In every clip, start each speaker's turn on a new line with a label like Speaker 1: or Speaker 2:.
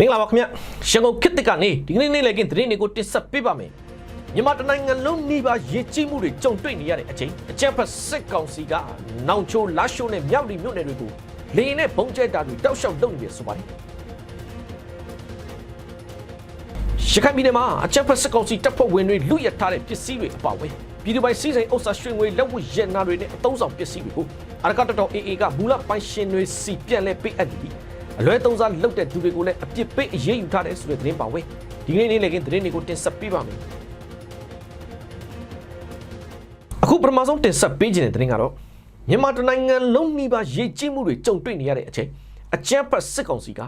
Speaker 1: မင်္ဂလာပါခင်ဗျရန်ကုန်ခေတ်သစ်ကနေဒီကနေ့နေ့လည်ကင်းသတင်းတွေကိုတင်ဆက်ပေးပါမယ်မြန်မာတိုင်းနိုင်ငံလုံးနှီးပါရည်ကြီးမှုတွေကြုံတွေ့နေရတဲ့အချိန်အကြက်ဖက်စစ်ကောင်စီကနောင်ချိုလာရှိုးနဲ့မြောက်လီမြို့နယ်တွေကိုလေရင်နဲ့ဘုံကျဲတာတွေတောက်လျှောက်လုပ်နေတယ်ဆိုပါတယ်ရခိုင်ပြည်နယ်မှာအကြက်ဖက်စစ်ကောင်စီတပ်ဖွဲ့ဝင်တွေလူရထားတဲ့ပစ္စည်းတွေအပါအဝင်ပြည်သူပိုင်စီးစိမ်ဥစ္စာရွှေငွေလက်ဝတ်ရနာတွေနဲ့အသုံးဆောင်ပစ္စည်းတွေကိုအရကတတော် AA ကမူလပိုင်ရှင်တွေစီပြန်လဲပေးအပ်နေပြီး အလွဲသုံးစားလုပ်တဲ့သူတွေကိုလည်းအပြစ်ပေးအရေးယူထားတယ်ဆိုတဲ့သတင်းပါဝဲဒီကနေ့နေ့လည်ကင်းသတင်းတွေကိုတင်ဆက်ပေးပါမယ်အခုပထမဆုံးတင်ဆက်ပေးခြင်းတဲ့သတင်းကတော့မြန်မာတိုင်းနိုင်ငံလုံးနှီးပါရေကြီးမှုတွေကြုံတွေ့နေရတဲ့အချိန်အကြမ်းဖက်စစ်ကောင်စီက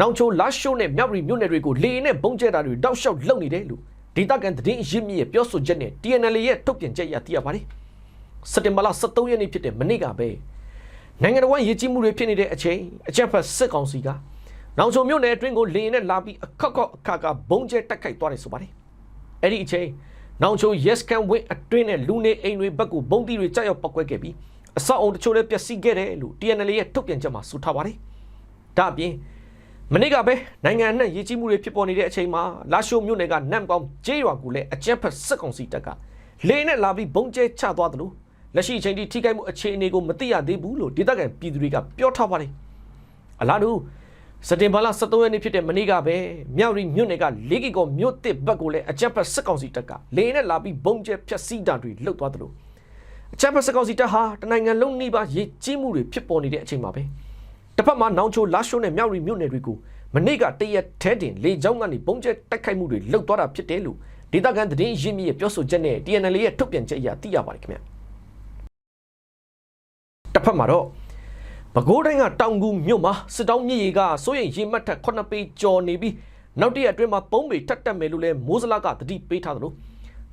Speaker 1: နောင်ချိုလာရှိုးနဲ့မြောက်ရီမြို့နယ်တွေကိုလေရင်နဲ့ဘုံကျဲတာတွေတောက်လျှောက်လုပ်နေတယ်လို့ဒေသခံသတင်းအရင်းမြစ်ရဲ့ပြောဆိုချက်နဲ့ TNL ရဲ့ထုတ်ပြန်ချက်အရသိရပါတယ်စက်တင်ဘာလ23ရက်နေ့ဖြစ်တဲ့မနေ့ကပဲ နိုင်ငံတော်ဝန်ရည်ကြီးမှုတွေဖြစ်နေတဲ့အချိန်အကြမ်းဖက်စစ်ကောင်စီကနောင်ချိုမြို့နယ်အတွင်းကိုလေရင်နဲ့လာပြီးအခက်ခေါက်အခါခါဘုံကျဲတက်ခိုက်သွားတယ်ဆိုပါတယ်အဲ့ဒီအချိန်နောင်ချို yes can win အတွင်းနဲ့လူနေအိမ်တွေဘက်ကိုဘုံတီတွေကြောက်ရောက်ပောက်ကွဲခဲ့ပြီးအဆောက်အုံတချို့လည်းပျက်စီးခဲ့တယ်လို့ TNL ရဲ့ထုတ်ပြန်ချက်မှာဆိုထားပါတယ်ဒါအပြင်မနေ့ကပဲနိုင်ငံနဲ့ရည်ကြီးမှုတွေဖြစ်ပေါ်နေတဲ့အချိန်မှာလာရှိုးမြို့နယ်ကနမ်ကောင်ကျေးရွာကိုလည်းအကြမ်းဖက်စစ်ကောင်စီတပ်ကလေနဲ့လာပြီးဘုံကျဲချသွားတယ်လို့ လက်ရှိအချိန်ထိထိခိုက်မှုအခြေအနေကိုမသိရသေးဘူးလို့ဒေသခံပြည်သူတွေကပြောထားပါတယ်အလားတူစက်တင်ဘာလ23ရက်နေ့ဖြစ်တဲ့မနေ့ကပဲမြောက်ရီမြို့နယ်ကလေးကီကောမြို့တစ်ဘက်ကိုလည်းအကြမ်းဖက်စစ်ကောင်စီတပ်ကလေနဲ့လာပြီးဘုံကျဲဖျက်ဆီးတာတွေလှုပ်သွားတယ်လို့အကြမ်းဖက်စစ်ကောင်စီတပ်ဟာတနိုင်ငံလုံးနှိပါရေကြီးမှုတွေဖြစ်ပေါ်နေတဲ့အချိန်မှာပဲတစ်ဖက်မှာနောင်ချိုလာရှိုးနဲ့မြောက်ရီမြို့နယ်တွေကိုမနေ့ကတရက်ထဲတင်လေကြောင်းကနေဘုံကျဲတိုက်ခိုက်မှုတွေလှုပ်သွားတာဖြစ်တယ်လို့ဒေသခံသတင်းရင်းမြစ်ရဲ့ပြောဆိုချက်နဲ့ TNL ရဲ့ထုတ်ပြန်ချက်အရသိရပါတယ်ခင်ဗျာ တစ်ဖက်မှာတော့ပဲခူးတိုင်းကတောင်ကူမြို့မှာစစ်တောင်းမြစ်ရေကစိုးရိမ်ရေမှတ်ထက်9ပေကျော်နေပြီးနောက်တစ်ရက်အတွင်းမှာ3ပေထပ်တက်မယ်လို့လည်းမိုးစလာကတတိပေးထားသလို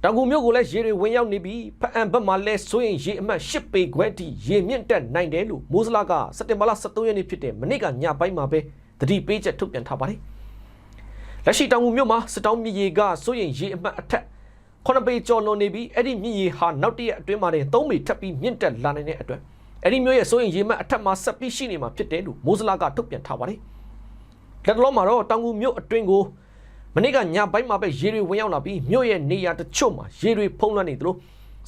Speaker 1: တောင်ကူမြို့ကိုလည်းရေတွေဝင်ရောက်နေပြီးဖအံဘက်မှာလည်းစိုးရိမ်ရေအမှတ်10ပေခွဲထိရေမြင့်တက်နိုင်တယ်လို့မိုးစလာကစက်တင်ဘာလ23ရက်နေ့ဖြစ်တဲ့မနေ့ကညပိုင်းမှာပဲတတိပေးချက်ထုတ်ပြန်ထားပါတယ်လက်ရှိတောင်ကူမြို့မှာစစ်တောင်းမြစ်ရေကစိုးရိမ်ရေအမှတ်အထက်9ပေကျော်လွန်နေပြီးအဲ့ဒီမြစ်ရေဟာနောက်တစ်ရက်အတွင်းမှာတင်3ပေထပ်ပြီးမြင့်တက်လာနိုင်တဲ့အတွက် အဲ့ဒီမျိုးရဲ့စိုးရင်ရေမှတ်အထက်မှာဆက်ပြီးရှိနေမှာဖြစ်တယ်လို့မိုးစလာကထုတ်ပြန်ထားပါတယ်။လက်တော်မှာတော့တောင်ကူမြို့အတွင်းကိုမနေ့ကညပိုင်းမှာပဲရေတွေဝင်ရောက်လာပြီးမြို့ရဲ့နေရာတချို့မှာရေတွေဖုံးလွှမ်းနေသလို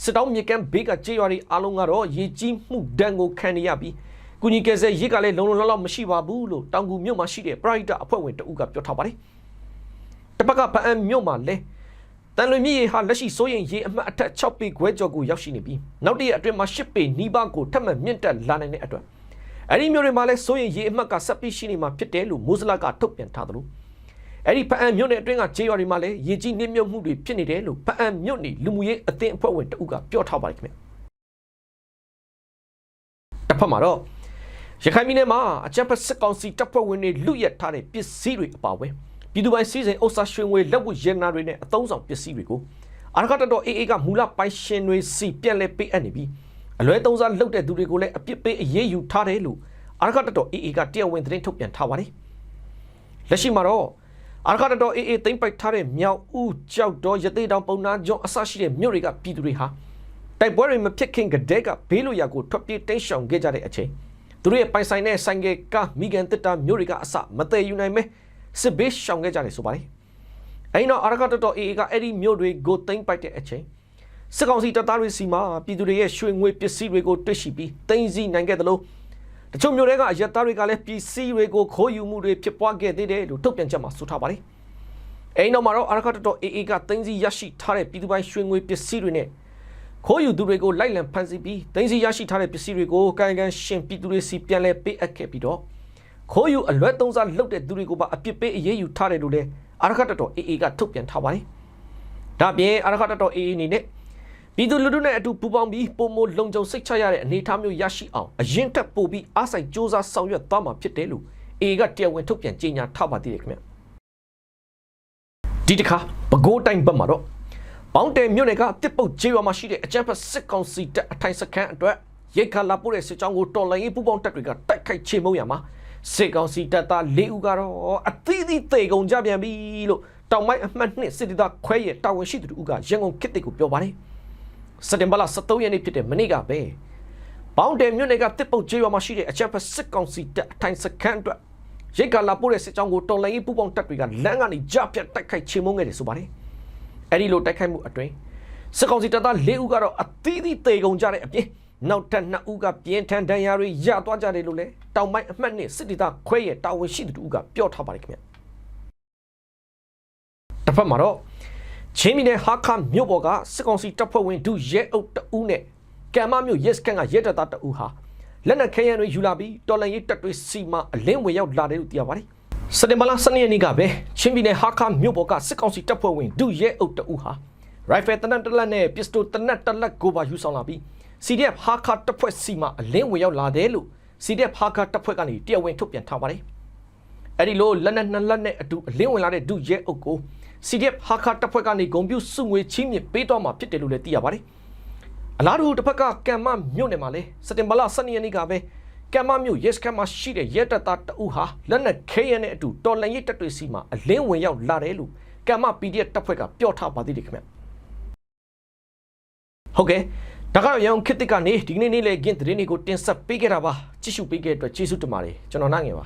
Speaker 1: စစ်တောင်းမြေကမ်းဘေးကကြေးရွာတွေအားလုံးကတော့ရေကြီးမှုဒဏ်ကိုခံနေရပြီးကုညီကယ်ဆယ်ရေကလည်းလုံလုံလောက်လောက်မရှိပါဘူးလို့တောင်ကူမြို့မှာရှိတဲ့ပရိုက်တာအဖွဲ့ဝင်တအုပ်ကပြောထားပါတယ်။တစ်ပတ်ကဗအံမြို့မှာလည်း တန်လွင်မြစ်ရေဟာလက်ရှိစိုးရင်ရေအမှတ်အထက်6ပေခွဲကျော်ကိုရောက်ရှိနေပြီးနောက်တည့်အတွင်းမှာ10ပေနီးပါးကိုထပ်မံမြင့်တက်လာနိုင်တဲ့အတွက်အဲ့ဒီမျိုးတွေမှာလည်းစိုးရင်ရေအမှတ်ကဆက်ပြီးရှိနေမှာဖြစ်တယ်လို့မိုးစလာကထုတ်ပြန်ထားသလိုအဲ့ဒီဖအံမြို့နယ်အတွင်းကခြေရွာတွေမှာလည်းရေကြီးနှိမ့်မြုပ်မှုတွေဖြစ်နေတယ်လို့ဖအံမြို့နယ်လူမှုရေးအသင်းအဖွဲ့ဝင်တဦးကပြောထားပါတယ်ခင်ဗျတစ်ဖက်မှာတော့ရခိုင်ပြည်နယ်မှာအကြမ်းဖက်စစ်ကောင်စီတပ်ဖွဲ့ဝင်တွေလူရက်ထားတဲ့ပစ္စည်းတွေအပါအဝင် ပြည်သူပိုင်စီစဉ်ဥစ္စာရွှေငွေလက်ဝတ်ရတနာတွေနဲ့အသုံးဆောင်ပစ္စည်းတွေကိုအာရကတတော် AA ကမူလပိုင်ရှင်တွေစီပြန်လဲပေးအပ်နေပြီးအလွဲသုံးစားလုပ်တဲ့သူတွေကိုလည်းအပြစ်ပေးအရေးယူထားတယ်လို့အာရကတတော် AA ကတရားဝင်သတင်းထုတ်ပြန်ထားပါတယ်လက်ရှိမှာတော့အာရကတတော် AA သိမ့်ပိုက်ထားတဲ့မြောက်ဦးကြောက်တော်ရသေးတောင်ပုံနာကျွန်းအစရှိတဲ့မြို့တွေကပြည်သူတွေဟာတိုက်ပွဲတွေမဖြစ်ခင်ကတည်းကဘေးလိုရာကိုထွက်ပြေးတိမ်းရှောင်ခဲ့ကြတဲ့အချိန်သူတို့ရဲ့ပိုင်ဆိုင်တဲ့ဆိုင်ကယ်ကမိကန်တစ်တာမြို့တွေကအစမတည်ယူနိုင်မဲ စစ်ဘေးရှောင်ခဲ့ကြတယ်ဆိုပါတယ်။အဲဒီနောက်အာရကတတော် AA ကအဲ့ဒီမြို့တွေကိုသိမ်းပိုက်တဲ့အချိန်စစ်ကောင်စီတပ်သားတွေစီမှာပြည်သူတွေရဲ့ရွှေငွေပစ္စည်းတွေကိုတွေ့ရှိပြီးသိမ်းဆည်းနိုင်ခဲ့တယ်လို့တချို့မြို့တွေကအရက်သားတွေကလည်းပစ္စည်းတွေကိုခိုးယူမှုတွေဖြစ်ပွားခဲ့သေးတယ်လို့ထုတ်ပြန်ချက်မှာဆိုထားပါတယ်။အဲဒီနောက်မှာတော့အာရကတတော် AA ကသိမ်းဆည်းရရှိထားတဲ့ပြည်သူပိုင်းရွှေငွေပစ္စည်းတွေနဲ့ခိုးယူသူတွေကိုလိုက်လံဖမ်းဆီးပြီးသိမ်းဆည်းရရှိထားတဲ့ပစ္စည်းတွေကိုကန်ကန်ရှင်ပြည်သူတွေစီပြန်လဲပေးအပ်ခဲ့ပြီးတော့ ခိုးယူအလွဲသုံးစားလုပ်တဲ့သူတွေကိုပါအပြစ်ပေးအရေးယူထားတယ်လို့လည်းအာရခတတော် AA ကထုတ်ပြန်ထားပါတယ်။ဒါပြင်အာရခတတော် AA အနေနဲ့ပြည်သူလူထုနဲ့အတူပူးပေါင်းပြီးပုံမလုံခြုံစိတ်ချရတဲ့အနေအထားမျိုးရရှိအောင်အရင်တက်ပို့ပြီးအားစိုက်စ조사ဆောင်ရွက်သွားမှာဖြစ်တယ်လို့ AA ကတရားဝင်ထုတ်ပြန်ကြေညာထားပါသေးတယ်ခင်ဗျ။ဒီတစ်ခါပဲခူးတိုင်းဘက်မှာတော့ပေါင်းတယ်မြို့နယ်ကတစ်ပုတ်ကျေးရွာမှာရှိတဲ့အကြမ်းဖက်စစ်ကောင်စီတပ်အထိုင်စခန်းအတွက်ရိတ်ခါလာပို့တဲ့စစ်ကြောင်းကိုတော်လိုင်းရေးပူးပေါင်းတပ်တွေကတိုက်ခိုက်ချေမှုန်းရမှာ စစ်ကောင်စီတပ်သား၄ဦးကတော့အသီးသီးသေကုန်ကြပြန်ပြီလို့တောင်ပိုင်းအမှတ်နှစ်စစ်ဒေသခွဲရဲ့တာဝန်ရှိသူတို့ကရန်ကုန်ခေတ်တစ်ကိုပြောပါတယ်စက်တင်ဘာလ23ရက်နေ့ဖြစ်တဲ့မနေ့ကပဲပေါင်းတယ်မြို့နယ်ကတစ်ပုတ်ကျေးရွာမှာရှိတဲ့အချမ်းဖက်စစ်ကောင်စီတပ်အထိုင်စခန်းအတွက်ရိတ်ကလာပို့တဲ့စစ်ကြောင်းကိုတော်လိုင်းရေးပူပေါင်းတပ်တွေကလမ်းကနေကြပြတ်တိုက်ခိုက်ချေမှုန်းခဲ့တယ်ဆိုပါတယ်အဲ့ဒီလိုတိုက်ခိုက်မှုအတွင်းစစ်ကောင်စီတပ်သား၄ဦးကတော့အသီးသီးတေကုန်ကြတဲ့အပြင် နောက်ထပ်2ဦးကပြင်းထန်ဒဏ်ရာတွေရသွားကြတယ်လို့လည်းတောင်ပိုင်းအမှတ်နဲ့စစ်ဒေသခွဲရဲ့တာဝန်ရှိသူတို့ကပြောထားပါတယ်ခင်ဗျတစ်ဖက်မှာတော့ချင်းပြည်နယ်ဟာခါမြို့ပေါ်ကစစ်ကောင်စီတပ်ဖွဲ့ဝင်ဒုရဲအုပ်တအူးနဲ့ကံမမြို့ရဲစခန်းကရဲတပ်သားတအူးဟာလက်နက်ခဲယမ်းတွေယူလာပြီးတော်လန်ရေးတပ်တွေစီမအလင်းဝင်ရောက်လာတယ်လို့သိရပါတယ်စက်တင်ဘာလ12ရက်နေ့ကပဲချင်းပြည်နယ်ဟာခါမြို့ပေါ်ကစစ်ကောင်စီတပ်ဖွဲ့ဝင်ဒုရဲအုပ်တအူးဟာရိုင်ဖယ်တနက်တလက်နဲ့ပစ္စတိုတနက်တလက်ကိုပါယူဆောင်လာပြီး CDF ဟာခါတပ်ဖွဲ့စီမအလင်းဝင်ရောက်လာတယ်လို့ CDF ဟာခါတပ်ဖွဲ့ကနေတရားဝင်ထုတ်ပြန်ထားပါတယ်အဲ့ဒီလိုလက်နက်နှစ်လက်နဲ့အတူအလင်းဝင်လာတဲ့ဒုရဲအုပ်ကို CDF ဟာခါတပ်ဖွဲ့ကနေဂုံပြူစုငွေချင်းမြင့်ပေးတော့မှာဖြစ်တယ်လို့လည်းသိရပါတယ်အလားတူတစ်ဖက်ကကံမမြို့နယ်မှာလည်းစက်တင်ဘာလ12ရက်နေ့ကပဲကံမမြို့ရဲစခန်းမှာရှိတဲ့ရဲတပ်သားတအုပ်ဟာလက်နက်ခဲယမ်းနဲ့အတူတော်လန်ရေးတပ်တွေစီမှာအလင်းဝင်ရောက်လာတယ်လို့ကံမ PDF တပ်ဖွဲ့ကပြောထားပါသေးတယ်ခင်ဗျဟုတ်ကဲ့ ဒါကတော့ရန်ကုန်ခေတ်သစ်ကနေဒီကနေ့နေ့လေကင်းသတင်းတွေကိုတင်ဆက်ပေးခဲ့တာပါကြည့်ရှုပေးခဲ့တဲ့အတွက်ကျေးဇူးတင်ပါတယ်ကျွန်တော်နိုင်ငယ်ပါ